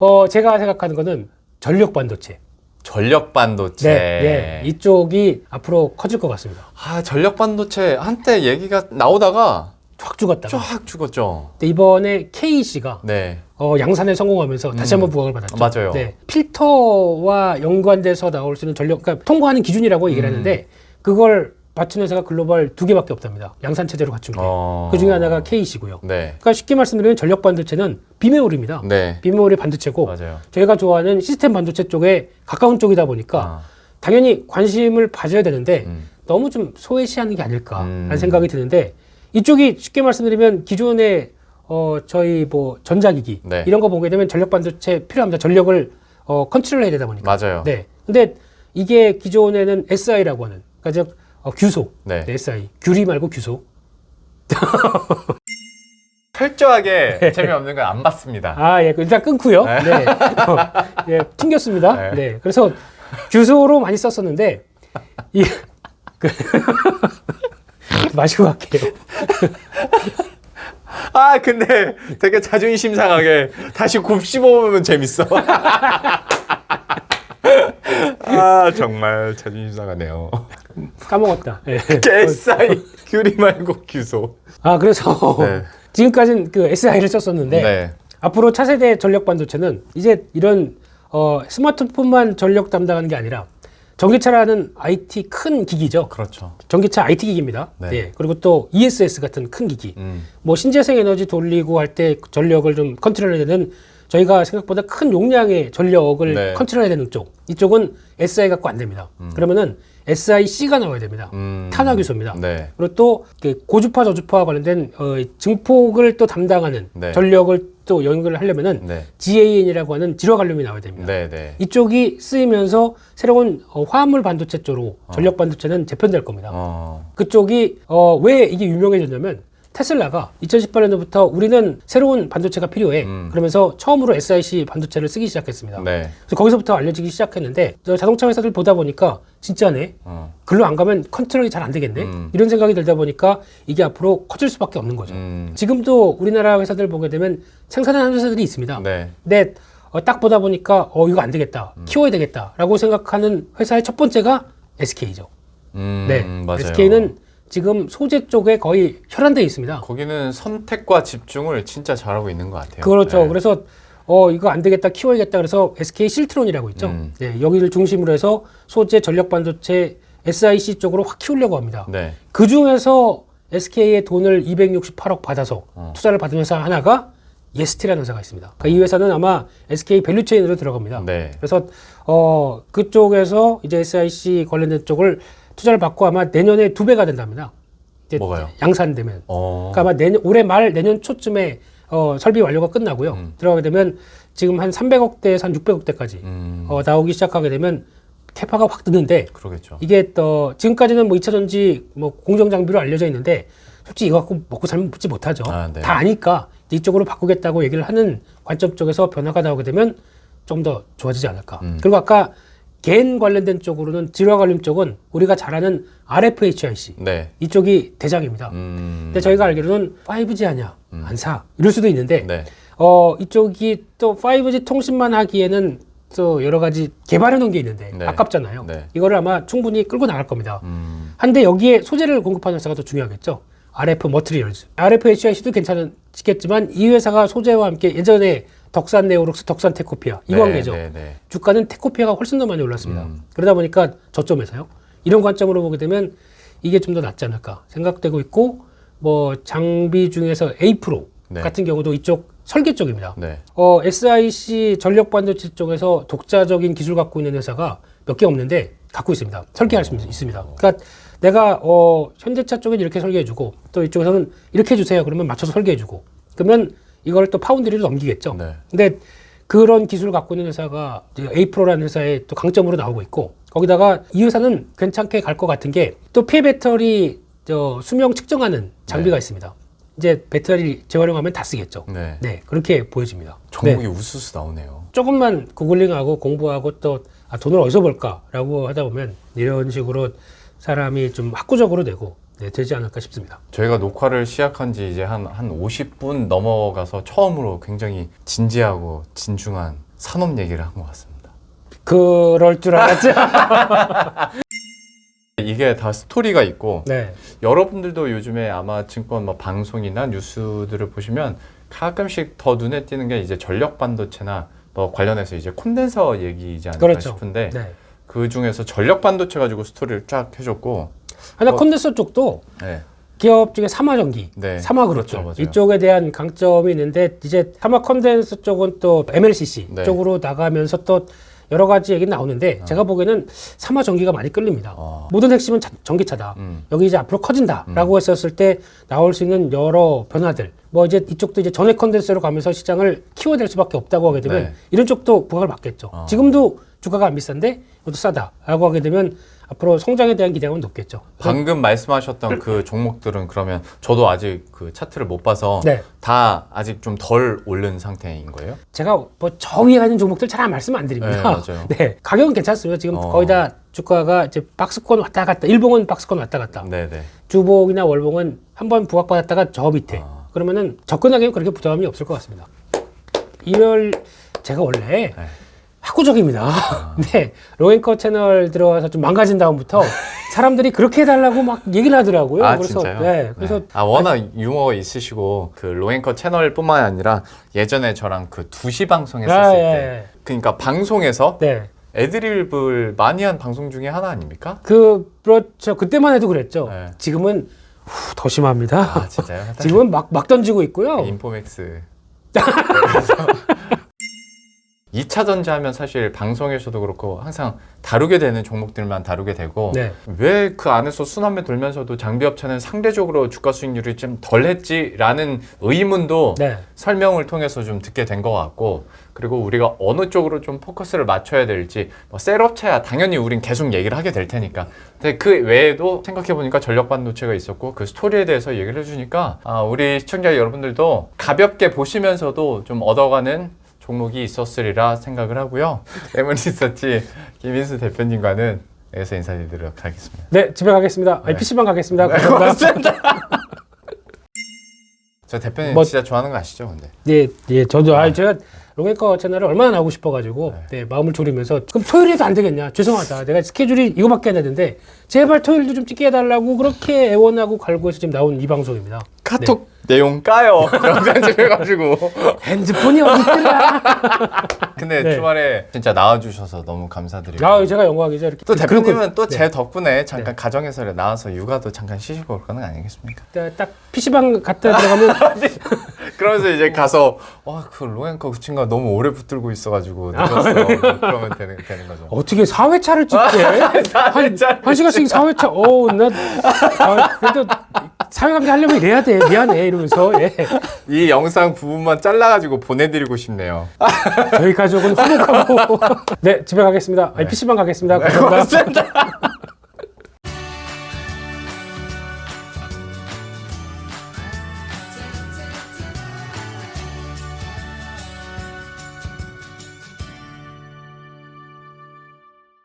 어, 제가 생각하는 거는 전력 반도체. 전력 반도체. 네, 네. 이쪽이 앞으로 커질 것 같습니다. 아, 전력 반도체 한때 얘기가 나오다가 확 죽었다가. 쫙 죽었죠. 근데 이번에 KC가 네. 어, 양산에 성공하면서 다시 음. 한번 부각을 받았죠. 맞아요. 네. 필터와 연관돼서 나올 수 있는 전력, 그러니까 통과하는 기준이라고 얘기를 음. 했는데 그걸 맞춘 회사가 글로벌 두 개밖에 없답니다. 양산 체제로 갖춘 게. 어. 그 중에 하나가 KC고요. 네. 그러니까 쉽게 말씀드리면 전력 반도체는 비메모리입니다. 네. 비메모리 반도체고 맞아요. 저희가 좋아하는 시스템 반도체 쪽에 가까운 쪽이다 보니까 아, 당연히 관심을 가져야 되는데 음. 너무 좀 소외시하는 게 아닐까라는 음. 생각이 드는데 이쪽이 쉽게 말씀드리면 기존의 어 저희 뭐 전자기기 네. 이런 거 보게 되면 전력 반도체 필요합니다. 전력을 어 컨트롤해야 되다 보니까. 맞아요. 네. 근데 이게 기존에는 SI라고 하는 그러니까 즉 어, 규소. 네. 네, SI. 규리 말고 규소. 철저하게 재미없는 건 안 봤습니다. 아, 예. 일단 끊고요. 네. 네. 어, 예, 튕겼습니다. 네. 네. 그래서 규소로 많이 썼었는데 이 그, 마시고 갈게요. 아, 근데 되게 자존심 상하게 다시 곱씹어보면 재밌어. 아, 정말 자존심 상하네요. 까먹었다. 예. SI 규리 말고 규소. 아, 그래서 네. 지금까지는 그 SI를 썼었는데 네. 앞으로 차세대 전력 반도체는 이제 이런 어, 스마트폰만 전력 담당하는 게 아니라 전기차라는 IT 큰 기기죠. 그렇죠. 전기차 IT 기기입니다. 네. 예. 그리고 또 ESS 같은 큰 기기. 음. 뭐 신재생 에너지 돌리고 할 때 전력을 좀 컨트롤해야 되는 저희가 생각보다 큰 용량의 전력을 네. 컨트롤해야 되는 쪽. 이쪽은 SI 갖고 안 됩니다. 그러면은 SIC가 나와야 됩니다. 음. 탄화 규소입니다. 네. 그리고 또그 고주파 저주파와 관련된 어, 증폭을 또 담당하는 네. 전력을 또 연결을 하려면은 네. GAN이라고 하는 질화 관륨이 나와야 됩니다. 네, 네. 이쪽이 쓰이면서 새로운 어, 화합물 반도체 쪽으로 전력 반도체는 재편될 겁니다. 어. 그쪽이 어, 왜 이게 유명해졌냐면 테슬라가 2018년도부터 우리는 새로운 반도체가 필요해. 음. 그러면서 처음으로 SiC 반도체를 쓰기 시작했습니다. 네. 그래서 거기서부터 알려지기 시작했는데 저 자동차 회사들 보다 보니까 진짜네. 어. 글로 안 가면 컨트롤이 잘 안 되겠네. 음. 이런 생각이 들다 보니까 이게 앞으로 커질 수밖에 없는 거죠. 음. 지금도 우리나라 회사들 보게 되면 생산하는 회사들이 있습니다. 네. 근데 어, 딱 보다 보니까 어 이거 안 되겠다. 음. 키워야 되겠다라고 생각하는 회사의 첫 번째가 SK죠. 음, 네. 맞아요. SK는 지금 소재 쪽에 거의 혈안되어 있습니다. 거기는 선택과 집중을 진짜 잘하고 있는 것 같아요. 그렇죠. 네. 그래서 어 이거 안 되겠다 키워야겠다 그래서 SK 실트론이라고 있죠. 음. 네, 여기를 중심으로 해서 소재 전력 반도체 SiC 쪽으로 확 키우려고 합니다. 네. 그 중에서 SK의 돈을 268억 받아서 어. 투자를 받은 회사 하나가 예스티라는 회사가 있습니다. 그러니까 이 회사는 아마 SK 밸류체인으로 들어갑니다. 네. 그래서 어 그쪽에서 이제 SiC 관련된 쪽을 투자를 받고 아마 내년에 두 배가 된답니다. 이제 뭐가요? 양산되면. 어. 그러니까 아마 내년 올해 말 내년 초쯤에 어, 설비 완료가 끝나고요. 음. 들어가게 되면 지금 한 300억대에서 한 600억대까지 음. 어, 나오기 시작하게 되면 캐파가 확 뜨는데 그러겠죠. 이게 또 지금까지는 뭐 2차 전지 뭐 공정 장비로 알려져 있는데 솔직히 이거 갖고 먹고 살지 못하죠. 아, 네. 다 아니까 이쪽으로 바꾸겠다고 얘기를 하는 관점 쪽에서 변화가 나오게 되면 좀 더 좋아지지 않을까. 음. 그리고 아까 겐 관련된 쪽으로는 질화 관련 쪽은 우리가 잘 아는 RFHIC 네. 이쪽이 대장입니다. 음. 근데 저희가 알기로는 5G 아니야 안사 이럴 수도 있는데 네. 어 이쪽이 또 5G 통신만 하기에는 또 여러 가지 개발해 놓은 게 있는데 네. 아깝잖아요. 네. 이거를 아마 충분히 끌고 나갈 겁니다. 음. 한데 여기에 소재를 공급하는 회사가 더 중요하겠죠. RF 머트리얼즈. RFHIC도 괜찮겠지만 이 회사가 소재와 함께 예전에 덕산 네오록스, 덕산 테코피아 이 네, 관계죠. 네, 네. 주가는 테코피아가 훨씬 더 많이 올랐습니다. 음. 그러다 보니까 저점에서요. 이런 관점으로 보게 되면 이게 좀 더 낫지 않을까 생각되고 있고 뭐 장비 중에서 에이프로 네. 같은 경우도 이쪽 설계 쪽입니다. 네. 어, SIC 전력 반도체 쪽에서 독자적인 기술 갖고 있는 회사가 몇 개 없는데 갖고 있습니다. 설계할 수 있습니다. 그러니까 내가 어, 현대차 쪽에 이렇게 설계해주고 또 이쪽에서는 이렇게 해주세요. 그러면 맞춰서 설계해주고 그러면 이걸 또 파운드리로 넘기겠죠. 네. 근데 그런 기술을 갖고 있는 회사가 에이프로라는 회사의 또 강점으로 나오고 있고 거기다가 이 회사는 괜찮게 갈 것 같은 게 또 폐 배터리 저 수명 측정하는 장비가 있습니다. 이제 배터리 재활용하면 다 쓰겠죠. 네. 네, 그렇게 보여집니다. 종목이 네, 우수수 나오네요. 조금만 구글링하고 공부하고 또 아, 돈을 어디서 벌까라고 하다 보면 이런 식으로 사람이 좀 학구적으로 되고 네, 되지 않을까 싶습니다. 저희가 녹화를 시작한 지 이제 한, 한 50분 넘어가서 처음으로 굉장히 진지하고 진중한 산업 얘기를 한 것 같습니다. 그럴 줄 알았죠. 이게 다 스토리가 있고 네. 여러분들도 요즘에 아마 증권 뭐 방송이나 뉴스들을 보시면 가끔씩 더 눈에 띄는 게 이제 전력 반도체나 뭐 관련해서 이제 콘덴서 얘기이지 않을까 그렇죠. 싶은데 네. 그 중에서 전력 반도체 가지고 스토리를 쫙 해줬고 하나 어. 콘덴서 쪽도 네. 기업 중에 삼화전기, 네. 삼화그룹 그렇죠. 이쪽에 대한 강점이 있는데 이제 삼화 컨덴서 쪽은 또 MLCC 네. 쪽으로 나가면서 또 여러 가지 얘기 나오는데 제가 보기에는 삼화 전기가 많이 끌립니다. 어. 모든 핵심은 자- 전기차다. 음. 여기 이제 앞으로 커진다라고 했었을 때 나올 수 있는 여러 변화들. 뭐 이제 이쪽도 이제 전액 컨덴서로 가면서 시장을 키워낼 수밖에 없다고 하게 되면 네. 이런 쪽도 부각을 받겠죠. 어. 지금도 주가가 안 비싼데 이것도 싸다라고 하게 되면 앞으로 성장에 대한 기대감은 높겠죠. 방금 말씀하셨던 그 종목들은 그러면 저도 아직 그 차트를 못 봐서 네. 다 아직 좀 덜 오른 상태인 거예요? 제가 뭐저 위에 있는 종목들 잘 말씀 안 드립니다. 네, 맞아요. 네, 가격은 괜찮습니다. 지금 어. 거의 다 주가가 이제 박스권 왔다 갔다, 일봉은 박스권 왔다 갔다, 네네. 주봉이나 월봉은 한 번 부각받았다가 저 밑에. 아. 그러면은 접근하기엔 그렇게 부담이 없을 것 같습니다. 이별 제가 원래 네. 학구적입니다. 네, 로엔커 채널 들어와서 좀 망가진 다음부터 사람들이 그렇게 해달라고 막 얘기를 하더라고요. 아 그래서 진짜요? 네, 그래서 아 워낙 유머가 있으시고 그 로앵커 채널뿐만 아니라 예전에 저랑 그 2시 방송 했었을 아, 예, 때 예. 그러니까 방송에서 네. 애드립을 많이 한 방송 중에 하나 아닙니까? 그 그렇죠. 그때만 해도 그랬죠. 네. 지금은 후, 더 심합니다. 아 진짜요? 지금은 막, 막 던지고 있고요. 인포맥스 2차 전지 하면 사실 방송에서도 그렇고 항상 다루게 되는 종목들만 다루게 되고 네. 왜 그 안에서 순환매 돌면서도 장비업체는 상대적으로 주가 수익률이 좀 덜했지라는 의문도 네. 설명을 통해서 좀 듣게 된 것 같고 그리고 우리가 어느 쪽으로 좀 포커스를 맞춰야 될지 뭐 셀업체야 당연히 우린 계속 얘기를 하게 될 테니까 근데 그 외에도 생각해 보니까 전력 반도체가 있었고 그 스토리에 대해서 얘기를 해주니까 아, 우리 시청자 여러분들도 가볍게 보시면서도 좀 얻어가는 종목이 있었으리라 생각을 하고요 레몬리서치 김인수 대표님과는 여기서 인사드리도록 하겠습니다. 네, 집에 가겠습니다. 아니, 네. PC방 가겠습니다. 감사합니다. 저 대표님 뭐- 진짜 좋아하는 거 아시죠, 근데? 예, 예, 저도 아, 제가 롱에커 채널을 얼마나 나오고 싶어가지고 네, 마음을 졸이면서 그럼 토요일에도 안 되겠냐? 죄송하다. 내가 스케줄이 이거밖에 안 되는데 제발 토요일도 좀 찍게 해달라고 그렇게 애원하고 갈구해서 지금 나온 이 방송입니다. 카톡 내용 까요. 편집해가지고. 핸드폰이 어딨더라? 근데 네. 주말에 진짜 나와주셔서 너무 감사드리고. 아, 제가 영광이죠. 이렇게 또 대표님은 그렇고, 또제 네. 덕분에 잠깐 가정에서 나와서 육아도 잠깐 쉬시고 그러는 거 아니겠습니까? 딱- 딱 PC방 갔다 들어가면 그러면서 이제 가서 와그 로엔커 그 친구가 너무 오래 붙들고 있어가지고 늦었어. 그러면 되는 되는 거죠. 어떻게 4회차를 찍게? 한, 한 시간씩 4회차. 어우, 나, 아, 그래도 사회관계 하려면 이래야 돼. 미안해. 이러면서. 예. 이 영상 부분만 잘라가지고 보내드리고 싶네요. 저희 가족은 화목하고. 네, 집에 가겠습니다. 아니, PC방 가겠습니다. 감사합니다.